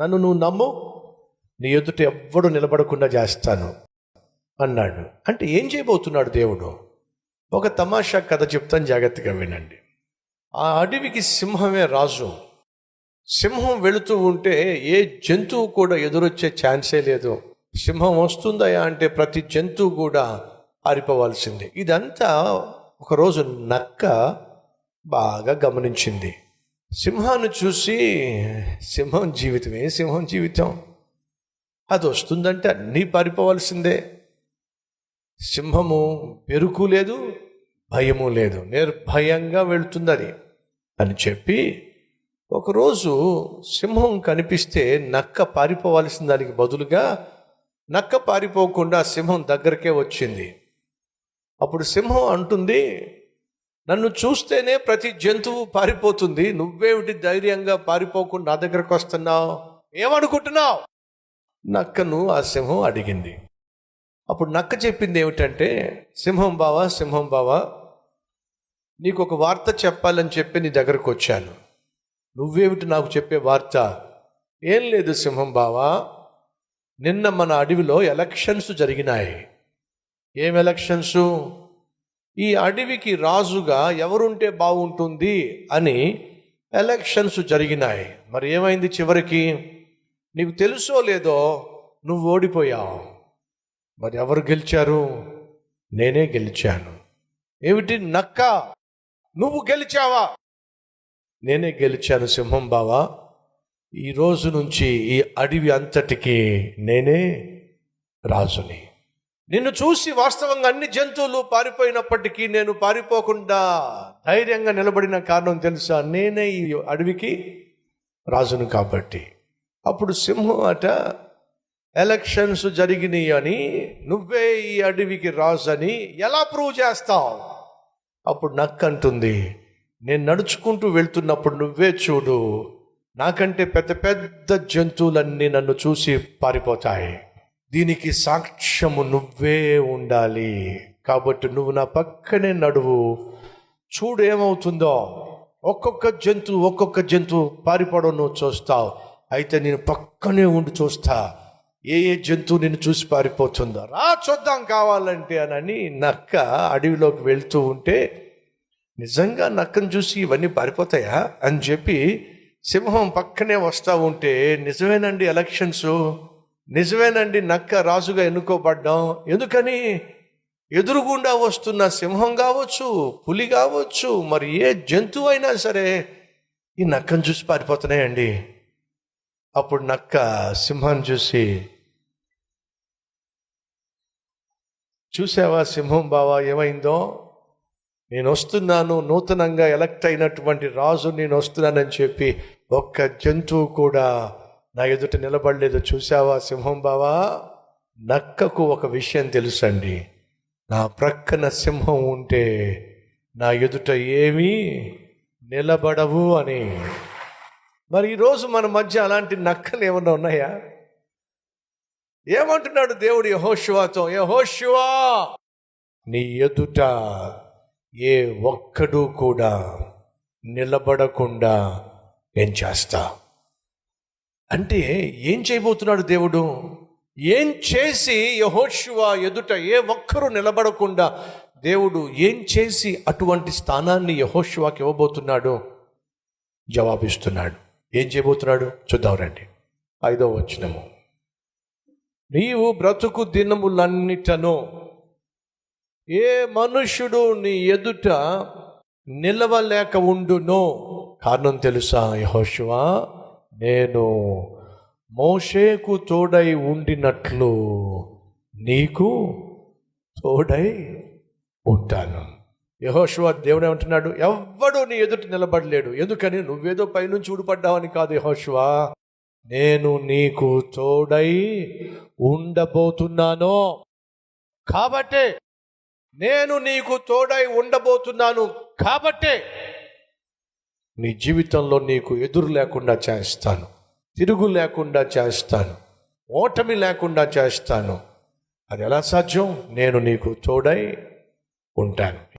నన్ను నువ్వు నమ్ము. నీ ఎదుట ఎవ్వడు నిలబడకుండా చేస్తాను అన్నాడు. అంటే ఏం చేయబోతున్నాడు దేవుడు? ఒక తమాషా కథ చెప్తాను జాగ్రత్తగా వినండి. ఆ అడవికి సింహమే రాజు. సింహం వెళుతూ ఉంటే ఏ జంతువు కూడా ఎదురొచ్చే ఛాన్సే లేదు. సింహం వస్తుందయా అంటే ప్రతి జంతువు కూడా పారిపోవాల్సిందే ఇదంతా ఒకరోజు నక్క బాగా గమనించింది. సింహాన్ని చూసి సింహం జీవితమే సింహం జీవితం. అది వస్తుందంటే అన్నీ పారిపోవాల్సిందే. సింహము పెరుకు లేదు భయము లేదు నిర్భయంగా వెళుతుంది అది అని చెప్పి ఒకరోజు సింహం కనిపిస్తే నక్క పారిపోవాల్సిన దానికి బదులుగా నక్క పారిపోకుండా సింహం దగ్గరకే వచ్చింది. అప్పుడు సింహం అంటుంది నన్ను చూస్తేనే ప్రతి జంతువు పారిపోతుంది. నువ్వేమిటి ధైర్యంగా పారిపోకుండా నా దగ్గరకు వస్తున్నావు? ఏమనుకుంటున్నావు? నక్కను ఆ సింహం అడిగింది. అప్పుడు నక్క చెప్పింది ఏమిటంటే సింహం బావా సింహం బావా నీకు ఒక వార్త చెప్పాలని చెప్పి నీ దగ్గరకు వచ్చాను. నువ్వేమిటి నాకు చెప్పే వార్త? ఏం లేదు సింహం బావా నిన్న మన అడవిలో ఎలక్షన్స్ జరిగినాయి. ఏం ఎలక్షన్స్? ఈ అడవికి రాజుగా ఎవరుంటే బాగుంటుంది అని ఎలక్షన్స్ జరిగినాయి. మరి ఏమైంది చివరికి? నీకు తెలుసో లేదో నువ్వు ఓడిపోయావు. మరి ఎవరు గెలిచారు? నేనే గెలిచాను. ఏమిటి నక్క? నువ్వు గెలిచావా? నేనే గెలిచాను సింహం బావా. ఈ రోజు నుంచి ఈ అడవి అంతటికి నేనే రాజుని. నిన్ను చూసి వాస్తవంగా అన్ని జంతువులు పారిపోయినప్పటికీ నేను పారిపోకుండా ధైర్యంగా నిలబడిన కారణం తెలుసా? నేనే ఈ అడవికి రాజును కాబట్టి. అప్పుడు సింహం అట ఎలక్షన్స్ జరిగినాయి అని నువ్వే ఈ అడవికి రాజు అని ఎలా ప్రూవ్ చేస్తావు? అప్పుడు నక్క అంటుంది నేను నడుచుకుంటూ వెళ్తున్నప్పుడు నువ్వే చూడు నాకంటే పెద్ద పెద్ద జంతువులన్నీ నన్ను చూసి పారిపోతాయి. దీనికి సాక్ష్యము నువ్వే ఉండాలి. కాబట్టి నువ్వు నా పక్కనే నడువు. చూడు ఏమవుతుందో ఒక్కొక్క జంతువు ఒక్కొక్క జంతువు పారిపోవడం నువ్వు చూస్తావు. అయితే నేను పక్కనే ఉండి చూస్తా. ఏ ఏ జంతువు నేను చూసి పారిపోతుందో? రా చూద్దాం కావాలంటే అని నక్క అడవిలోకి వెళ్తూ ఉంటే నిజంగా నక్కను చూసి ఇవన్నీ పారిపోతాయా? అని చెప్పి సింహం పక్కనే వస్తూ ఉంటే నిజమేనండి ఎలక్షన్స్? నిజమేనండి నక్క రాజుగా ఎన్నుకోబడ్డాం. ఎందుకని? ఎదురుగుండా వస్తున్న సింహం కావచ్చు పులి కావచ్చు మరి ఏ జంతువు అయినా సరే ఈ నక్కను చూసి పారిపోతున్నాయండి. అప్పుడు నక్క సింహాన్ని చూసి చూసావా సింహం బావా ఏమైందో? నేను వస్తున్నాను నూతనంగా ఎలక్ట్ అయినటువంటి రాజు నేను వస్తున్నానని చెప్పి ఒక్క జంతువు కూడా నా ఎదుట నిలబడలేదు. చూసావా సింహం బావా? నక్కకు ఒక విషయం తెలుసండి. నా ప్రక్కన సింహం ఉంటే నా ఎదుట ఏమీ నిలబడవు అని. మరి ఈరోజు మన మధ్య అలాంటి నక్కలు ఏమన్నా ఉన్నాయా? ఏమంటున్నాడు దేవుడు యహోశివాతో యహోశివా నీ ఎదుట ఏ ఒక్కడు కూడా నిలబడకుండా నేను చేస్తా. అంటే ఏం చేయబోతున్నాడు దేవుడు? ఏం చేసి యహోశివ ఎదుట ఏ ఒక్కరూ నిలబడకుండా దేవుడు ఏం చేసి అటువంటి స్థానాన్ని యహోశివాకి ఇవ్వబోతున్నాడు? జవాబిస్తున్నాడు. ఏం చేయబోతున్నాడు? చూద్దాం రండి. ఐదో వచ్చినము నీవు బ్రతుకు దినములన్నిటను ఏ మనుష్యుడు నీ ఎదుట నిలవలేక ఉండునో. కారణం తెలుసా యహోశివా నేను మోషేకు తోడై ఉండినట్లు నీకు తోడై ఉంటాను. యహోశివ దేవుడు ఏమంటున్నాడు? ఎవ్వడు నీ ఎదుట నిలబడలేడు. ఎందుకని? నువ్వేదో పైనుంచి ఊడిపడ్డావని కాదు యహోశివ నేను నీకు తోడై ఉండబోతున్నాను. కాబట్టే నేను నీకు తోడై ఉండబోతున్నాను. కాబట్టే నీ జీవితంలో నీకు ఎదురు లేకుండా చేస్తాను తిరుగు లేకుండా చేస్తాను ఓటమి లేకుండా చేస్తాను. అది ఎలా సాధ్యం? నేను నీకు తోడై ఉంటాను.